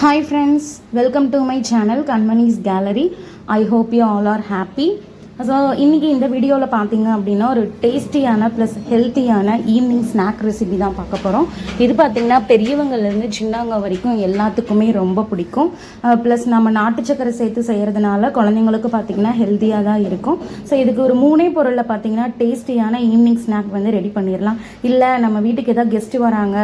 Hi friends, welcome to my channel Kanmani's Gallery. I hope you all are happy. So இன்றைக்கி இந்த வீடியோவில் பார்த்தீங்க அப்படின்னா ஒரு டேஸ்டியான ப்ளஸ் ஹெல்த்தியான ஈவினிங் ஸ்நாக் ரெசிபி தான் பார்க்க போகிறோம் இது பார்த்திங்கன்னா பெரியவங்கள்லேருந்து சின்னவங்க வரைக்கும் எல்லாத்துக்குமே ரொம்ப பிடிக்கும். ப்ளஸ் நம்ம நாட்டு சக்கரை சேர்த்து செய்கிறதுனால குழந்தைங்களுக்கு பார்த்திங்கன்னா ஹெல்த்தியாக தான் இருக்கும். ஸோ இதுக்கு ஒரு மூணே பொருளில் பார்த்திங்கன்னா டேஸ்டியான ஈவினிங் ஸ்நாக் வந்து ரெடி பண்ணிடலாம் இல்லை நம்ம வீட்டுக்கு எதாவது கெஸ்ட்டு வராங்க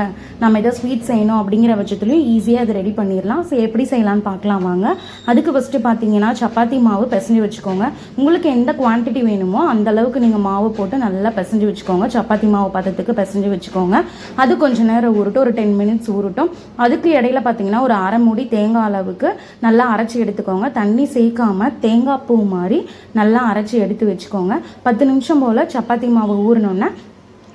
நம்ம ஏதோ ஸ்வீட் செய்யணும் அப்படிங்கிற பட்சத்துலையும் ஈஸியாக அதை ரெடி பண்ணிடலாம் ஸோ எப்படி செய்யலாம்னு பார்க்கலாம் வாங்க. அதுக்கு ஃபஸ்ட்டு பார்த்தீங்கன்னா சப்பாத்தி மாவு பிசைஞ்சு வச்சுக்கோங்க. உங்களுக்கு எந்த எந்த குவான்டிட்டி வேணுமோ அந்த அளவுக்கு நீங்கள் மாவு போட்டு நல்லா பிசைஞ்சு வச்சுக்கோங்க. சப்பாத்தி மாவு பதத்துக்கு பிசைஞ்சு வச்சுக்கோங்க. அது கொஞ்ச நேரம் ஊறட்டும். ஒரு டென் மினிட்ஸ் ஊறட்டும். அதுக்கு இடையில பார்த்தீங்கன்னா ஒரு அரை மூடி தேங்காய் அளவுக்கு நல்லா அரைச்சி எடுத்துக்கோங்க. தண்ணி சேர்க்காம தேங்காய் பூ மாதிரி நல்லா அரைச்சி எடுத்து வச்சுக்கோங்க. பத்து நிமிஷம் போல் சப்பாத்தி மாவு ஊறினோன்னா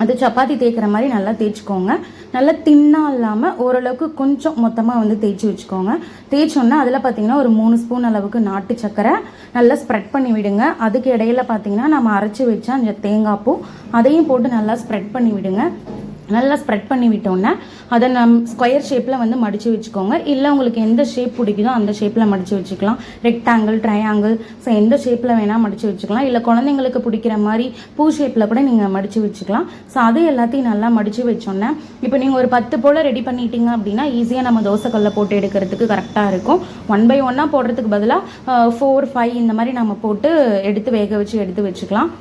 அது சப்பாத்தி தேய்க்கிற மாதிரி நல்லா தேய்ச்சிக்கோங்க. நல்லா தின்னாக இல்லாமல் ஓரளவுக்கு கொஞ்சம் மொத்தமாக வந்து தேய்ச்சி வச்சுக்கோங்க. தேய்ச்சோன்னா அதில் பார்த்தீங்கன்னா ஒரு மூணு ஸ்பூன் அளவுக்கு நாட்டு சக்கரை நல்லா ஸ்ப்ரெட் பண்ணி விடுங்க. அதுக்கு இடையில பார்த்தீங்கன்னா நம்ம அரைச்சி வச்சா அந்த தேங்காய் பூ அதையும் போட்டு நல்லா ஸ்ப்ரெட் பண்ணி விடுங்க. நல்லா ஸ்ப்ரெட் பண்ணி விட்டோன்னே அதை நம் ஸ்கொயர் ஷேப்பில் வந்து மடித்து வச்சுக்கோங்க. இல்லை உங்களுக்கு எந்த ஷேப் பிடிக்குதோ அந்த ஷேப்பில் மடித்து வச்சுக்கலாம். ரெக்டாங்கிள் ட்ரையாங்கிள் ஸோ எந்த ஷேப்பில் வேணால் மடித்து வச்சுக்கலாம். இல்லை குழந்தைங்களுக்கு பிடிக்கிற மாதிரி பூ ஷேப்பில் கூட நீங்கள் மடித்து வச்சுக்கலாம். ஸோ அது எல்லாத்தையும் நல்லா மடித்து வச்சோன்னே இப்போ நீங்கள் ஒரு பத்து போல் ரெடி பண்ணிட்டீங்க அப்படின்னா ஈஸியாக நம்ம தோசைக்கல்ல போட்டு எடுக்கிறதுக்கு கரெக்டாக இருக்கும். ஒன் பை ஒன்னாக போடுறதுக்கு பதிலாக ஃபோர் ஃபைவ் இந்த மாதிரி நம்ம போட்டு எடுத்து வேக வச்சு எடுத்து வச்சுக்கலாம்.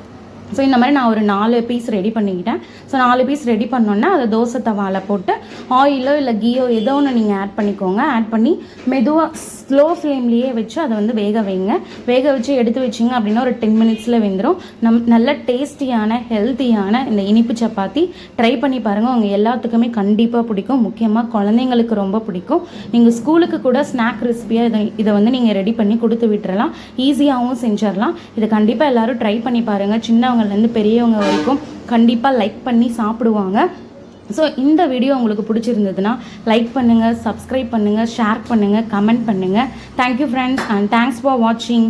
ஸோ இந்த மாதிரி நான் ஒரு நாலு பீஸ் ரெடி பண்ணிக்கிட்டேன். ஸோ நாலு பீஸ் ரெடி பண்ணோன்னே அதை தோசை தவாவில் போட்டு ஆயிலோ இல்லை கீயோ ஏதோ ஒன்று நீங்கள் ஆட் பண்ணிக்கோங்க. ஆட் பண்ணி மெதுவாக ஸ்லோ ஃப்ளேம்லேயே வச்சு அதை வந்து வேக வைங்க. வேக வச்சு எடுத்து வச்சிங்க அப்படின்னா ஒரு டென் மினிட்ஸில் வெந்துடும் நம் நல்ல டேஸ்டியான ஹெல்த்தியான இந்த இனிப்பு சப்பாத்தி ட்ரை பண்ணி பாருங்கள் உங்கள் எல்லாத்துக்குமே கண்டிப்பாக பிடிக்கும். முக்கியமாக குழந்தைங்களுக்கு ரொம்ப பிடிக்கும். நீங்கள் ஸ்கூலுக்கு கூட ஸ்நாக் ரெசிபியாக இதை இதை வந்து நீங்கள் ரெடி பண்ணி கொடுத்து விட்டுறலாம். ஈஸியாகவும் செஞ்சிடலாம். இதை கண்டிப்பாக எல்லோரும் ட்ரை பண்ணி பாருங்கள் சின்னவங்க சின்னவங்கள்லேருந்து பெரியவங்க வரைக்கும் கண்டிப்பாக லைக் பண்ணி சாப்பிடுவாங்க. ஸோ இந்த வீடியோ உங்களுக்கு பிடிச்சிருந்ததுன்னா லைக் பண்ணுங்கள் சப்ஸ்கிரைப் பண்ணுங்கள் ஷேர் பண்ணுங்கள் கமெண்ட் பண்ணுங்கள் thank you friends and thanks for வாட்சிங்